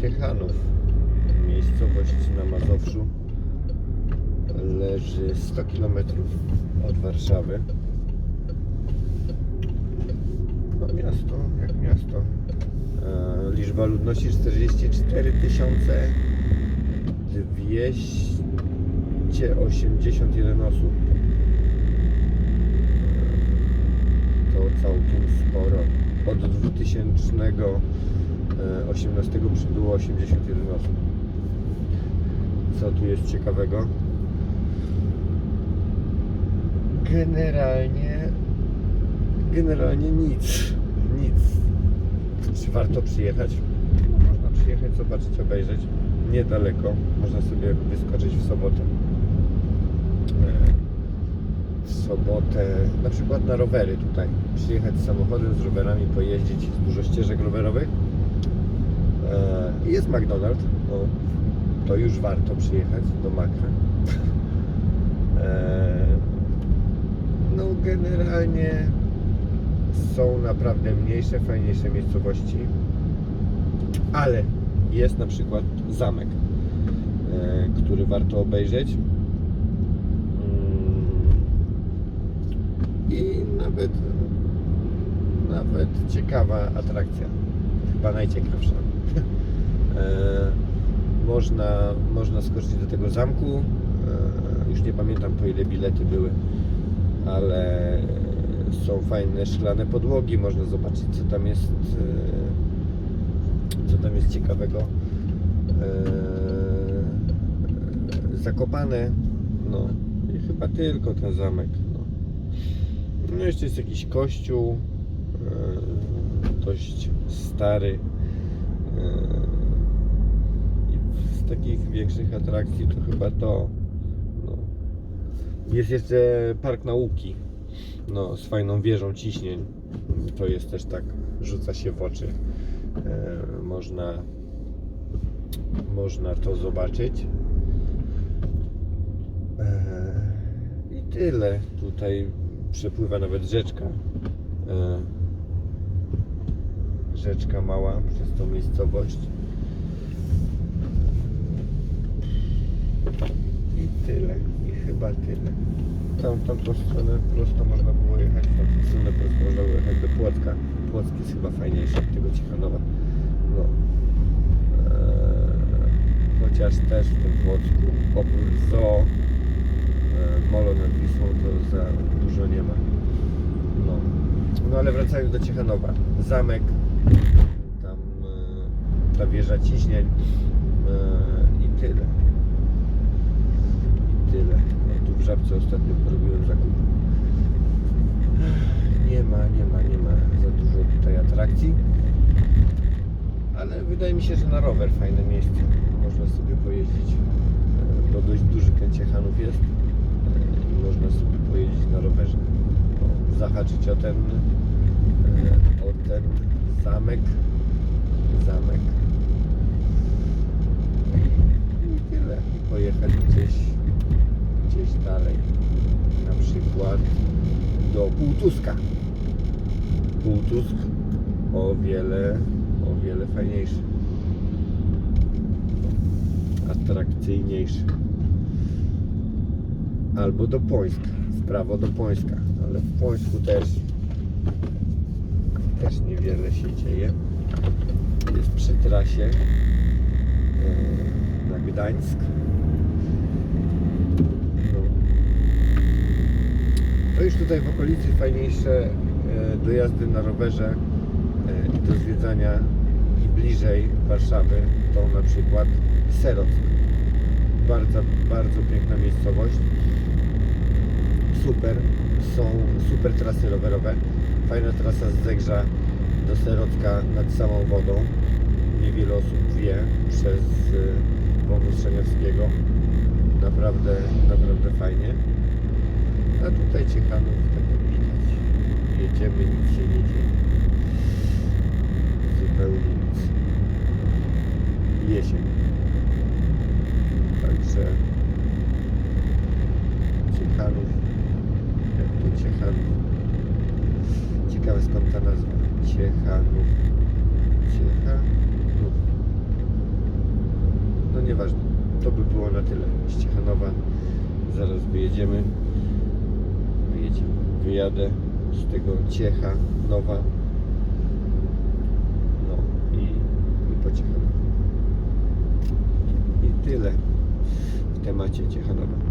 Ciechanów. Miejscowość na Mazowszu. Leży 100 km od Warszawy. No miasto, jak miasto. E, liczba ludności 44 281 osób. E, To całkiem sporo. Od 2018 przybyło 81 osób. Co tu jest ciekawego? Generalnie generalnie nic. Nic. Czy warto przyjechać? No, można przyjechać, zobaczyć, obejrzeć. Niedaleko. Można sobie wyskoczyć w sobotę. E, W sobotę, na przykład na rowery tutaj. Przyjechać samochodem, z rowerami, pojeździć. Jest dużo ścieżek rowerowych. Jest McDonald's. No, to już warto przyjechać do Makra. E, No generalnie są naprawdę mniejsze, fajniejsze miejscowości, ale jest na przykład zamek, e, który warto obejrzeć. Mm, I nawet, nawet ciekawa atrakcja, chyba najciekawsza. Można, można skoczyć do tego zamku. E, Już nie pamiętam po ile bilety były ale są fajne szklane podłogi, można zobaczyć co tam jest e, co tam jest ciekawego E, zakopane no i chyba tylko ten zamek no, no jeszcze jest jakiś kościół dość stary z większych atrakcji to chyba to no, jest jeszcze park nauki. No, z fajną wieżą ciśnień. To jest też tak, rzuca się w oczy. E, można, można to zobaczyć. E, I tyle. Tutaj przepływa nawet rzeczka. E, rzeczka mała przez tą miejscowość. I tyle. I chyba tyle. Tam, tamtą stronę prosto można było jechać, tamtą stronę prosto można było jechać do Płocka. Płock jest chyba fajniejszy od tego Ciechanowa. No. Eee, chociaż też w tym Płocku oprócz zoo e, molo nad Wisłą to za dużo nie ma. No. No ale wracając do Ciechanowa. Zamek, tam e, ta wieża ciśnień e, i tyle i tyle. No, tu w Żabce ostatnio porobiłem zakup. Nie ma, nie ma, nie ma za dużo tutaj atrakcji. Ale wydaje mi się, że na rower fajne miejsce. Można sobie pojeździć. E, Bo dość duży ten Ciechanów jest. e, I można sobie pojeździć na rowerze. O, Zahaczyć o ten, e, o ten zamek. Zamek. I tyle. I pojechać gdzieś gdzieś dalej. Na przykład do Półtuska. Półtusk o wiele, o wiele fajniejszy. Atrakcyjniejszy. Albo do Pońska. W prawo do Pońska. Ale w Pońsku też też niewiele się dzieje. Jest przy trasie e, na Gdańsk. No. Już tutaj w okolicy fajniejsze e, dojazdy na rowerze e, do zwiedzania i bliżej Warszawy to na przykład Serock. Bardzo, bardzo piękna miejscowość. Super. Są super trasy rowerowe. Fajna trasa z Zegrza do Serocka nad samą wodą. Niewiele osób wie przez e, wąwóz. Naprawdę, naprawdę fajnie. A tutaj tak jak widać, jedziemy, nic się nie dzieje. Zupełnie nic. Jesień. Także Ciechanów, jak tu Ciechanów. Ciekawe skąd ta nazwa. Ciechanów. Ciechanów. nieważne. To by było na tyle z Ciechanowa. Zaraz wyjedziemy. Wyjadę z tego Ciecha Nowa. No i, i po. I tyle w temacie Ciechanowa.